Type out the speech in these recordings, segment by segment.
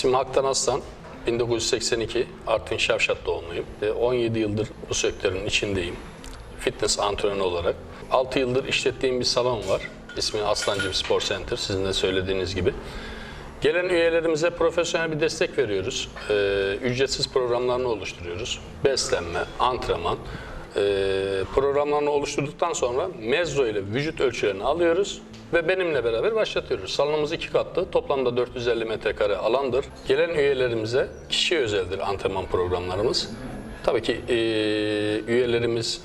İsmim Haktan Aslan. 1982 Artvin Şavşat doğumluyum. E, 17 yıldır bu sektörün içindeyim. Fitness antrenörü olarak. 6 yıldır işlettiğim bir salon var. İsmi Aslancım Spor Center sizin de söylediğiniz gibi. Gelen üyelerimize profesyonel bir destek veriyoruz. Ee, ücretsiz programlarını oluşturuyoruz. Beslenme, antrenman. Ee, programlarını oluşturduktan sonra mezzo ile vücut ölçülerini alıyoruz ve benimle beraber başlatıyoruz. Salonumuz iki katlı, toplamda 450 metrekare alandır. Gelen üyelerimize kişiye özeldir antrenman programlarımız. Tabii ki ee, üyelerimiz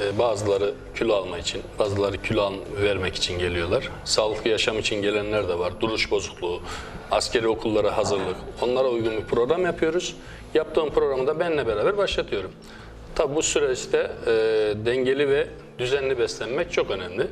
ee, Bazıları kilo alma için, bazıları kilo vermek için geliyorlar. Sağlıklı yaşam için gelenler de var. Duruş bozukluğu, askeri okullara hazırlık. Onlara uygun bir program yapıyoruz. Yaptığım programı da benimle beraber başlatıyorum. Tabi bu süreçte e, dengeli ve düzenli beslenmek çok önemli.